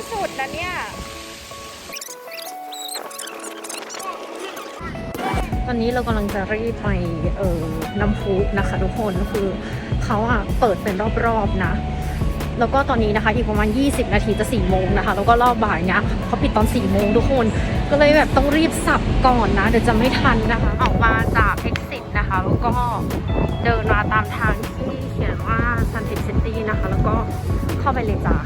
ที่สุดนะเนี่ยตอนนี้เรากำลังจะรีบไปเออน้ำพุนะคะทุกคนคือเขาอะเปิดเป็นรอบๆนะ แล้วก็ตอนนี้นะคะอีกประมาณ 20 นาทีจะ 4 โมงนะคะ แล้วก็รอบบ่ายเนี้ยเขาปิดตอน 4 โมงทุกคน ก็เลยแบบต้องรีบสับก่อนนะ เดี๋ยวจะไม่ทันนะคะ ออกมาจาก exit นะคะ แล้วก็เดินมาตามทางที่เขียนว่า Sunset City นะคะ แล้วก็เข้าไปเลยจ้า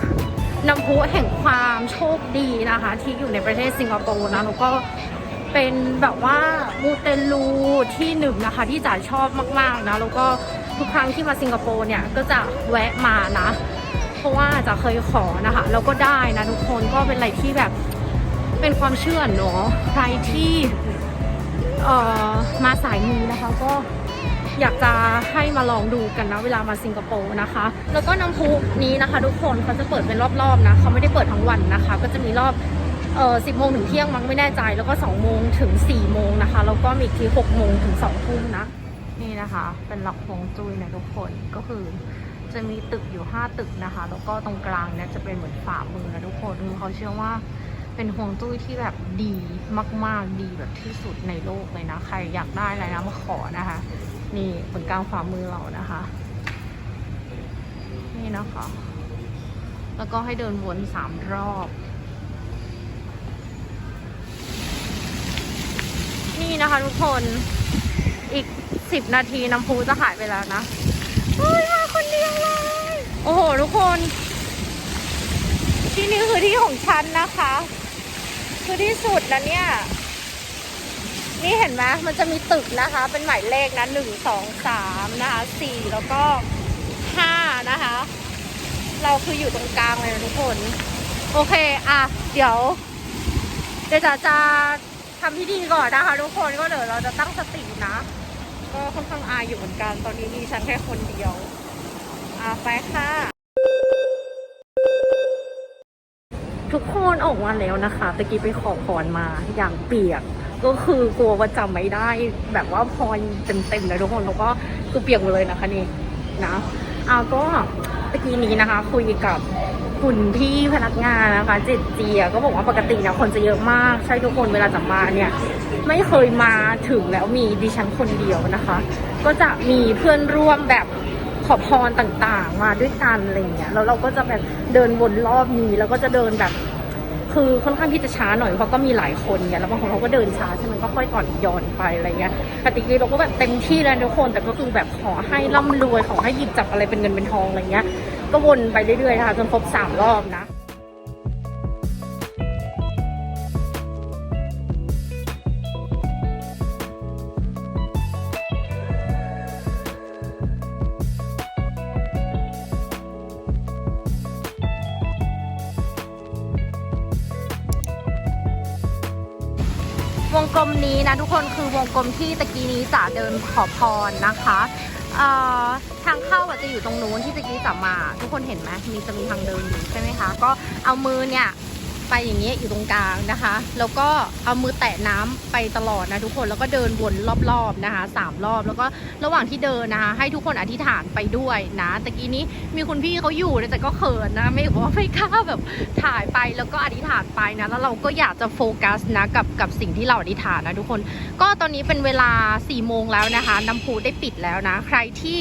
น้ำพุแห่งความโชคดีนะคะ ที่อยู่ในประเทศสิงคโปร์นะแล้วก็เป็นแบบว่ามูเตลูที่หนึ่งนะคะ ที่จ๋าชอบมากๆนะแล้วก็ทุกครั้งที่มาสิงคโปร์เนี่ยก็จะแวะมานะ เพราะว่าจะเคยขอนะคะแล้วก็ได้นะทุกคนก็เป็นอะไรที่แบบเป็นความเชื่อเนาะใครที่เอ่อมาสายมูนะคะก็ อยากจะให้มาลองดูกันนะเวลามาสิงคโปร์นะคะ แล้วก็น้ำพุนี้นะคะ ทุกคนเขาจะเปิดเป็นรอบๆนะเขาไม่ได้เปิดทั้งวันนะคะ ก็จะมีรอบเอ่อสิบโมงถึงเที่ยงมั้งไม่แน่ใจ แล้วก็สองโมงถึงสี่โมงนะคะ แล้วก็มีอีกทีหกโมงถึงสองทุ่มนะ นี่นะคะ เป็นหลักฮวงจุ้ยนะทุกคนก็คือจะมีตึกอยู่ 5 ตึกนะคะ แล้วก็ตรงกลางเนี่ยจะเป็นเหมือนฝ่ามือนะทุกคนคือเขาเชื่อว่าเป็นฮวงจุ้ยที่แบบดีมาก ๆ ดีแบบที่สุดในโลกเลยนะ ใครอยากได้อะไรนะมาขอนะคะ นี่บนกลางฝ่ามือเรานะคะ นี่นะคะ แล้วก็ให้เดินวนสามรอบ นี่นะคะทุกคนอีกสิบนาทีน้ำพุจะหายไปแล้วนะเฮ้ยมาคนเดียวเลย โอ้โห ทุกคน ที่นี่คือที่ของฉันนะคะ คือที่สุดแล้วเนี่ย นี่เห็นไหมมันจะมีตึกนะคะ เป็นหมายเลขนะหนึ่งสองสามนะคะสี่แล้วก็ห้านะคะ เราคืออยู่ตรงกลางเลยนะทุกคน โอเค อะ เดี๋ยวเดี๋ยวจะจะทำพิธีก่อนนะคะ ทุกคนก็เดี๋ยวเราจะตั้งสตินะ ก็ค่อนข้างอายอยู่เหมือนกัน ตอนนี้มีฉันแค่คนเดียว อ่าไปค่ะ ทุกคนออกมาแล้วนะคะตะกี้ไปขอพรมาอย่างเปียก ก็คือกลัวว่าจำไม่ได้ แบบว่าพรเต็มๆเลยทุกคนแล้วก็คือเปียกหมดเลยนะคะนี่นะอาก็ตะกี้นี้นะคะ คุยกับคุณพี่พนักงานนะคะเจดเจียก็บอกว่าปกติเนี่ยคนจะเยอะมากใช่ทุกคนเวลาจะมาเนี่ย ไม่เคยมาถึงแล้วมีดิฉันคนเดียวนะคะ ก็จะมีเพื่อนร่วมแบบขอพรต่างๆ มาด้วยกันอะไรอย่างเงี้ยแล้วเราก็จะแบบเดินวนรอบนี้แล้วก็จะเดินแบบ คือค่อนข้างที่จะช้าหน่อยเพราะก็มีหลายคนเนี่ยแล้วบางคนเขาก็เดินช้าใช่ไหมก็ค่อยอ่อนโยนไปอะไรเงี้ยปฏิกิริเราก็แบบเต็มที่แล้วทุกคนแต่ก็คือแบบขอให้ร่ำรวยขอให้หยิบจับอะไรเป็นเงินเป็นทองอะไรเงี้ยก็วนไปเรื่อยๆนะคะจนครบสามรอบนะ งกลมนี้นะทุกคนคือวงกลมที่ตะกี้นี้จ๋าเดินขอพรนะคะทางเข้าจะอยู่ตรงนู้นที่ตะกี้จ๋ามา ทุกคนเห็นไหมมีจะมีทางเดินอยู่ใช่ไหมคะ ก็เอามือเนี่ย ไปอย่างเงี้ยอยู่ตรงกลางนะคะ แล้วก็เอามือแตะน้ำไปตลอดนะทุกคนแล้วก็เดินวนรอบๆนะคะสามรอบแล้วก็ระหว่างที่เดินนะคะ ให้ทุกคนอธิษฐานไปด้วยนะตะกี้นี้มีคุณพี่เขาอยู่นะแต่ก็เขินนะไม่ว่าไม่กล้าแบบถ่ายไปแล้วก็อธิษฐานไปนะแล้วเราก็อยากจะโฟกัสนะกับกับสิ่งที่เราอธิษฐานนะทุกคน ก็ตอนนี้เป็นเวลา4ี่โมงแล้วนะคะน้ำพุได้ปิดแล้วนะ ใครที่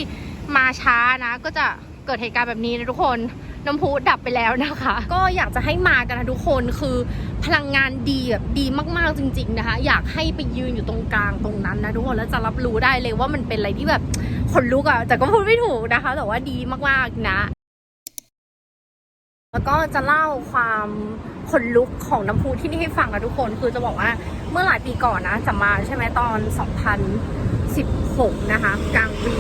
มาช้านะก็จะ เกิดเหตุการณ์แบบนี้นะทุกคนน้ำพุดับไปแล้วนะคะ ก็อยากจะให้มากันนะทุกคนคือพลังงานดีแบบดีมากๆจริง ๆนะคะ อยากให้ไปยืนอยู่ตรงกลางตรงนั้นนะทุกคนแล้วจะรับรู้ได้เลยว่ามันเป็นอะไรที่แบบขนลุกอะแต่ก็พูดไม่ถูกนะคะ แต่ว่าดีมากๆนะ แล้วก็จะเล่าความขนลุกของน้ำพุที่นี่ให้ฟังนะทุกคนคือจะบอกว่าเมื่อหลายปีก่อนนะจะมาใช่ไหมตอน 6 นะคะ กลางปี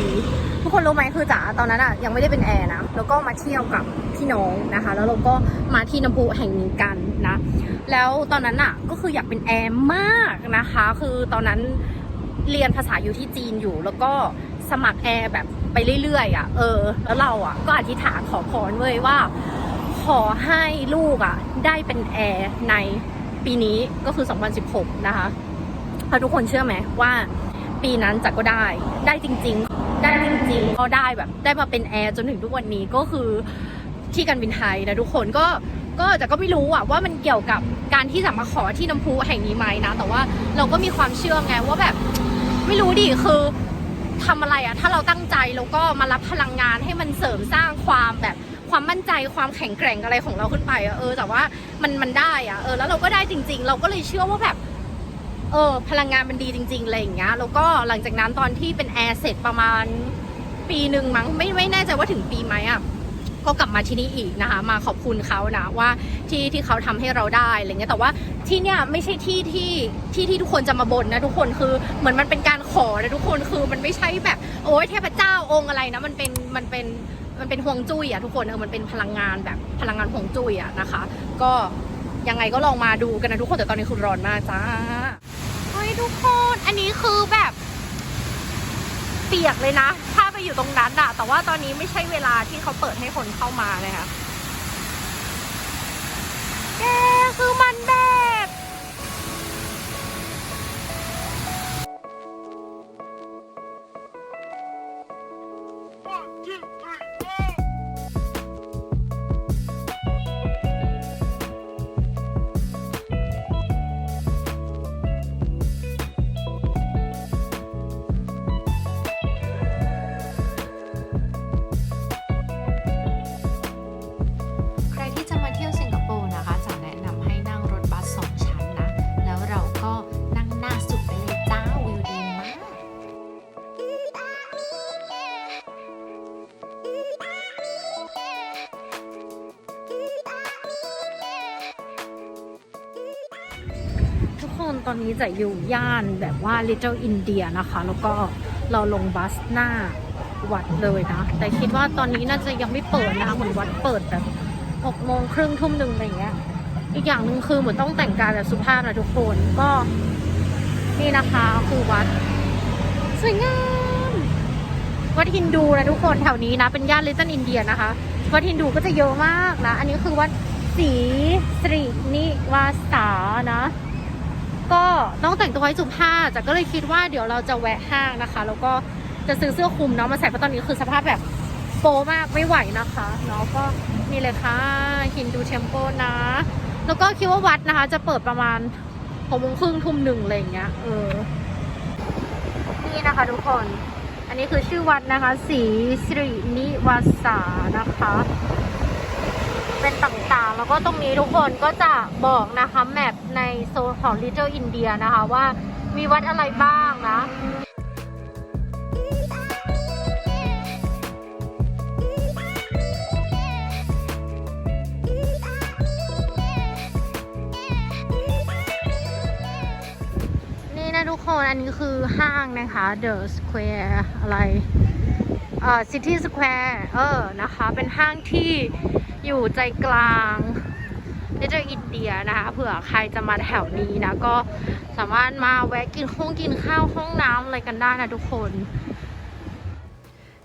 ทุกคนรู้ไหมคือจ๋าตอนนั้นอะยังไม่ได้เป็นแอร์นะแล้วก็มาเที่ยวกับพี่น้องนะคะ แล้วเราก็มาที่น้ำพุแห่งนี้กันนะ แล้วตอนนั้นอะก็คืออยากเป็นแอร์มากนะคะ คือตอนนั้นเรียนภาษาอยู่ที่จีนอยู่ แล้วก็สมัครแอร์แบบไปเรื่อยๆอะเออ แล้วเราอะก็อธิษฐานขอพรเว้ยว่า ขอให้ลูกอะ ได้เป็นแอร์ในปีนี้ก็คือ 2016 นะคะแล้วทุกคนเชื่อไหมว่า ปีนั้นจักก็ได้ ได้จริง ๆ ได้จริงๆก็ได้แบบ ได้มาเป็นแอร์จนถึงทุกวันนี้ก็คือที่การบินไทยนะทุกคนก็ก็แต่ก็ไม่รู้อะว่ามันเกี่ยวกับการที่จะมาขอที่น้ำพุแห่งนี้ไหมนะ แต่ว่าเราก็มีความเชื่อไงว่าแบบ ไม่รู้ดิคือทำอะไรอะถ้าเราตั้งใจแล้วก็มารับพลังงานให้มันเสริมสร้างความแบบความมั่นใจความแข็งแกร่งอะไรของเราขึ้นไปอะเออ แต่ว่ามันมันได้อะเออแล้วเราก็ได้จริง ๆ เราก็เลยเชื่อว่าแบบ เออพลังงานมันดีจริงๆอะไรอย่างเงี้ยแล้วก็หลังจากนั้นตอนที่เป็นแอร์เสร็จประมาณปีหนึ่งมั้งไม่ไม่แน่ใจว่าถึงปีไหมอะก็กลับมาที่นี่อีกนะคะ มาขอบคุณเขานะว่าที่ที่เขาทำให้เราได้อะไรเงี้ยแต่ว่าที่เนี่ยไม่ใช่ที่ที่ที่ที่ทุกคนจะมาบ่นนะทุกคนคือเหมือนมันเป็นการขอนะทุกคนคือมันไม่ใช่แบบโอ้ยเทพเจ้าองค์อะไรนะมันเป็นมันเป็นมันเป็นห่วงจุ้ยอะทุกคนเออมันเป็นพลังงานแบบพลังงานห่วงจุ้ยอะนะคะ ก็ยังไงก็ลองมาดูกันนะทุกคนแต่ตอนนี้คุณร้อนมากจ้า ทุกคน อันนี้คือแบบ เปียกเลยนะ ถ้าไปอยู่ตรงนั้นอะแต่ว่าตอนนี้ไม่ใช่เวลาที่เขาเปิดให้คนเข้ามาเลยค่ะแกคือมันแบบ คนตอนนี้จะอยู่ย่านแบบว่า Little India นะคะ แล้วก็เราลงบัสหน้าวัดเลยนะ แต่คิดว่าตอนนี้น่าจะยังไม่เปิดนะคะเหมือนวัดเปิดแบบหกโมงครึ่งทุ่มหนึ่งอะไรเงี้ย อีกอย่างหนึ่งคือเหมือนต้องแต่งกายแบบสุภาพนะทุกคนก็นี่นะคะคือวัดสวยงามวัดฮินดูนะทุกคนแถวนี้นะ เป็นย่าน Little India นะคะ วัดฮินดูก็จะเยอะมากนะ อันนี้คือวัดศรีสรินิวาสานะ ก็ต้องแต่งตัวให้สุภาพแต่ก็เลยคิดว่าเดี๋ยวเราจะแวะห้างนะคะ แล้วก็จะซื้อเสื้อคลุมเนาะมาใส่เพราะตอนนี้คือสภาพแบบโปมากไม่ไหวนะคะเนาะก็นี่เลยค่ะฮินดูเทมโปนะ แล้วก็คิดว่าวัดนะคะ จะเปิดประมาณหกโมงครึ่งทุ่มหนึ่งอะไรอย่างเงี้ยเออนี่นะคะทุกคน อันนี้คือชื่อวัดนะคะศรีสิรินิวาสานะคะ เป็นต่างๆ แล้วก็ตรงนี้ทุกคนก็จะบอกนะคะแมปในโซนของ Little India นะคะว่ามีวัดอะไรบ้างนะ อันนี้คือห้างนะคะ The Square อะไรเอ่อ City Square เออนะคะ เป็นห้างที่อยู่ใจกลาง Little India นะคะเผื่อใครจะมาแถวนี้นะ ก็สามารถมาแวะกินห้องกินข้าวห้องน้ำอะไรกันได้นะทุกคน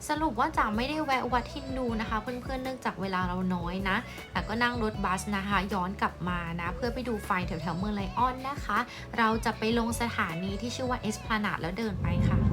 สรุปว่าจ๋าไม่ได้แวะวัดฮินดูนะคะ เพื่อนๆเนื่องจากเวลาเราน้อยนะ แต่ก็นั่งรถบัสนะคะ ย้อนกลับมานะ เพื่อไปดูไฟแถวๆเมืองไลออนนะคะ เราจะไปลงสถานีที่ชื่อว่าเอสพลานาดแล้วเดินไปค่ะ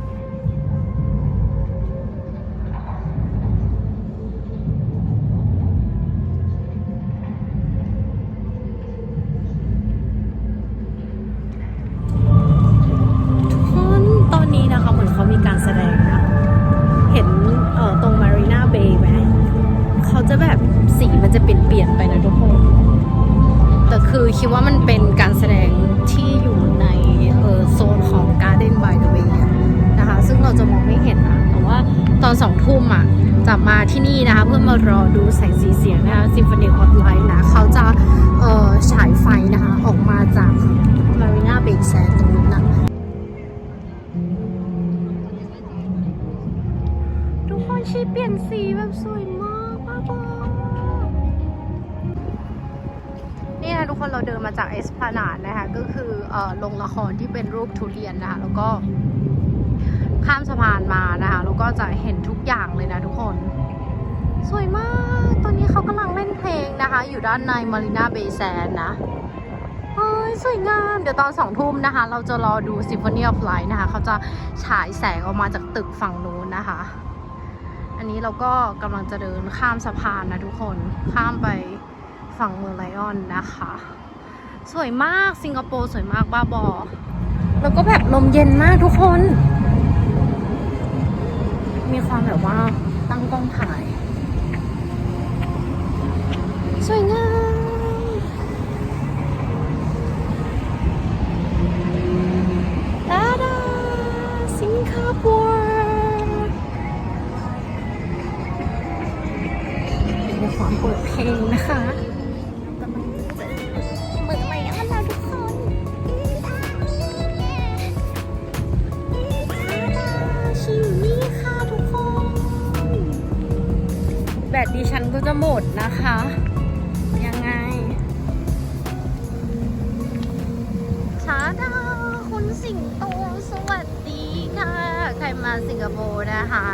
จะมาที่นี่นะคะเพื่อมารอดูแสงสีเสียงนะคะ Symphony of Light นะเขาจะเออฉายไฟนะคะออกมาจาก Marina Bay Sands ตรงนู้นนะทุกคนชีเปลี่ยนสีแบบสวยมากป้าบอนี่นะทุกคนเราเดินมาจากเอสพลานาดนะคะก็คืออ่อโรงละครที่เป็นรูปทุเรียนนะคะแล้วก็ ข้ามสะพานมานะคะแล้วก็จะเห็นทุกอย่างเลยนะทุกคน สวยมาก ตอนนี้เขากำลังเล่นเพลงนะคะ อยู่ด้านในมารีนาเบย์แซนนะเฮ้ยสวยงาม เดี๋ยวตอนสองทุ่มนะคะ เราจะรอดู Symphony of Light นะคะ เขาจะฉายแสงออกมาจากตึกฝั่งนู้นนะคะ อันนี้เราก็กำลังจะเดินข้ามสะพานนะทุกคน ข้ามไปฝั่งเมืองไลออนนะคะ สวยมาก สิงคโปร์สวยมากบ้าบอ แล้วก็แบบลมเย็นมากทุกคน มีความแบบว่าตั้งกล้องถ่าย สวยงามตาดาสิงคโปร์มีความเปิดเพลงนะคะ จะหมดนะคะ ยังไงชาดาคุณสิงโตสวัสดีค่ะ ใครมาสิงคโปร์นะคะ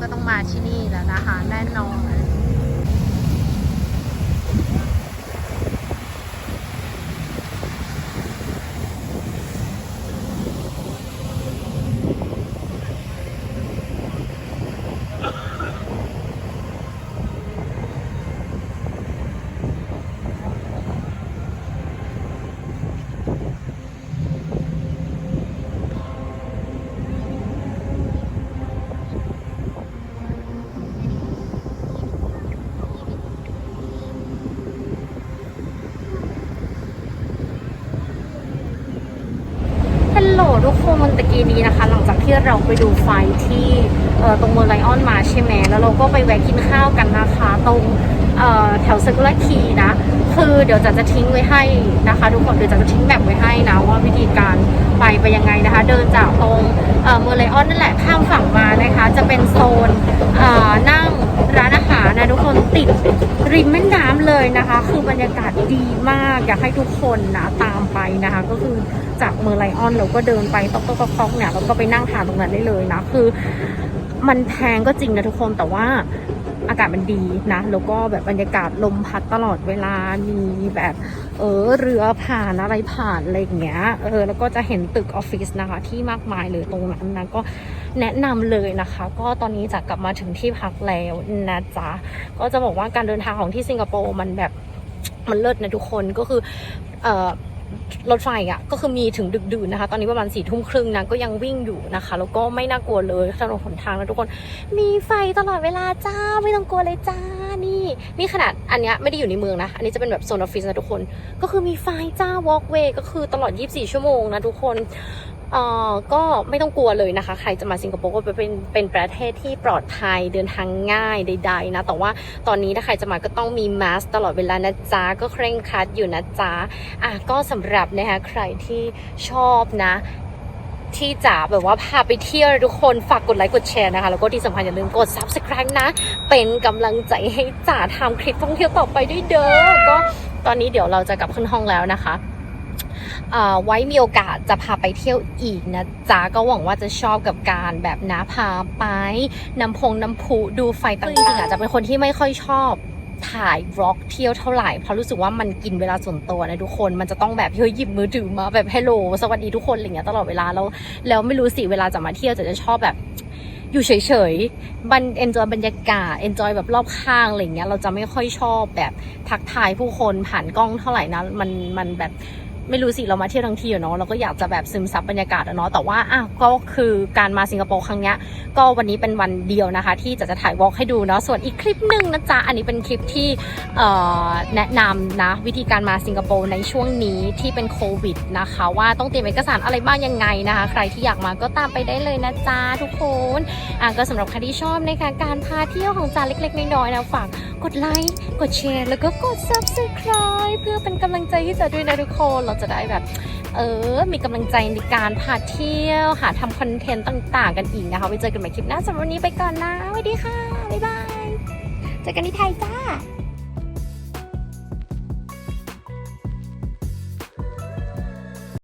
ก็ต้องมาที่นี่แล้วนะคะ แน่นอน ตะกี้นี้นะคะ หลังจากที่เราไปดูไฟที่ตรงเมืองไลออนมาใช่ไหมแล้วเราก็ไปแวะกินข้าวกันนะคะ ตรงแถวซึกุระคีนะ คือเดี๋ยวจะจะทิ้งไว้ให้นะคะ ทุกคนเดี๋ยวจะจะทิ้งแบบไว้ให้นะว่าวิธีการไปไปยังไงนะคะ เดินจากตรงเอ่อเมืองไลออนนั่นแหละข้ามฝั่งมานะคะ จะเป็นโซนนั่งร้านอาหารนะทุกคนติดริมแม่น้ำ เลยนะคะ คือบรรยากาศดีมาก อยากให้ทุกคนนะตามไปนะคะ ก็คือจากเมืองไลออนเราก็เดินไปตอกตอกตอกเนี่ยเราก็ไปนั่งทานตรงนั้นได้เลยนะคือ มันแพงก็จริงนะทุกคนแต่ว่าอากาศมันดีนะแล้วก็แบบบรรยากาศลมพัดตลอดเวลามีแบบ เออเรือผ่านอะไรผ่านอะไรอย่างเงี้ยเออแล้วก็จะเห็นตึกออฟฟิศนะคะ ที่มากมายเลยตรงนั้นนะก็ แนะนำเลยนะคะ ก็ตอนนี้จะกลับมาถึงที่พักแล้วนะจ๊ะก็จะบอกว่าการเดินทางของที่สิงคโปร์มันแบบมันเลิศนะทุกคนก็คือเออรถไฟอะก็คือมีถึงดึกดื่นนะคะ ตอนนี้ประมาณสี่ทุ่มครึ่งนะก็ยังวิ่งอยู่นะคะ แล้วก็ไม่น่ากลัวเลยถนนหนทางนะทุกคน มีไฟตลอดเวลาจ้าไม่ต้องกลัวเลยจ้านี่นี่ขนาดอันเนี้ยไม่ได้อยู่ในเมืองนะ อันนี้จะเป็นแบบโซนออฟฟิศนะทุกคน ก็คือมีไฟจ้าวอล์กเวย์ก็คือตลอด 24 ชั่วโมงนะทุกคน เอ่อก็ไม่ต้องกลัวเลยนะคะ ใครจะมาสิงคโปร์ก็เป็นเป็นประเทศที่ปลอดภัยเดินทางง่ายใดๆนะ แต่ว่าตอนนี้ถ้าใครจะมาก็ต้องมีมาสตลอดเวลานะจ๊ะก็เคร่งครัดอยู่นะจ๊ะอะก็สำหรับนะคะใครที่ชอบนะที่จะแบบว่าพาไปเที่ยวทุกคนฝากกดไลค์กดแชร์นะคะ แล้วก็ที่สำคัญอย่าลืมกด subscribe นะ เป็นกำลังใจให้จ๋าทำคลิปท่องเที่ยวต่อไปด้วยเด้อก็ตอนนี้เดี๋ยวเราจะกลับขึ้นห้องแล้วนะคะ ไว้มีโอกาสจะพาไปเที่ยวอีกนะจ๊ะก็หวังว่าจะชอบกับการแบบนะพาไปน้ำพงน้ำพุดูไฟต่างๆจริงๆอะจะเป็นคนที่ไม่ค่อยชอบถ่ายบล็อกเที่ยวเท่าไหร่เพราะรู้สึกว่ามันกินเวลาส่วนตัวนะทุกคนมันจะต้องแบบเฮ้ยหยิบมือถือมาแบบฮัลโหลสวัสดีทุกคนอะไรเงี้ยตลอดเวลาแล้วแล้วไม่รู้สิเวลาจะมาเที่ยวจะจะชอบแบบอยู่เฉยๆ บันเอนจอยบรรยากาศเอนจอยแบบรอบข้างอะไรเงี้ย เราจะไม่ค่อยชอบแบบทักทายผู้คนผ่านกล้องเท่าไหร่นะ มัน มันแบบ ไม่รู้สิเรามาเที่ยวทั้งทีอเนาะเราก็อยากจะแบบซึมซับบรรยากาศอะเนาะแต่ว่าอะก็คือการมาสิงคโปร์ครั้งเนี้ยก็วันนี้เป็นวันเดียวนะคะ ที่จะจะถ่ายวอล์กให้ดูเนาะส่วนอีกคลิปหนึ่งนะจ๊ะอันนี้เป็นคลิปที่แนะนำนะวิธีการมาสิงคโปร์ในช่วงนี้ที่เป็นโควิดนะคะ ว่าต้องเตรียมเอกสารอะไรบ้างยังไงนะคะ ใครที่อยากมาก็ตามไปได้เลยนะจ๊ะทุกคนอะก็สำหรับใครที่ชอบนะคะการพาเที่ยวของจาเล็กๆน้อยๆนะฝากกดไลค์กดแชร์แล้วก็กด subscribe เพื่อเป็นกำลังใจให้จ๋าด้วยนะทุกคนเราจะได้แบบ เออ มีกำลังใจในการพาเที่ยว หาทำคอนเทนต์ต่างๆ กันอีกนะคะ ไว้เจอกันใหม่คลิปหน้าสำหรับวันนี้ไปก่อนนะสวัสดีค่ะ บ๊ายบาย เจอกันที่ไทยจ้า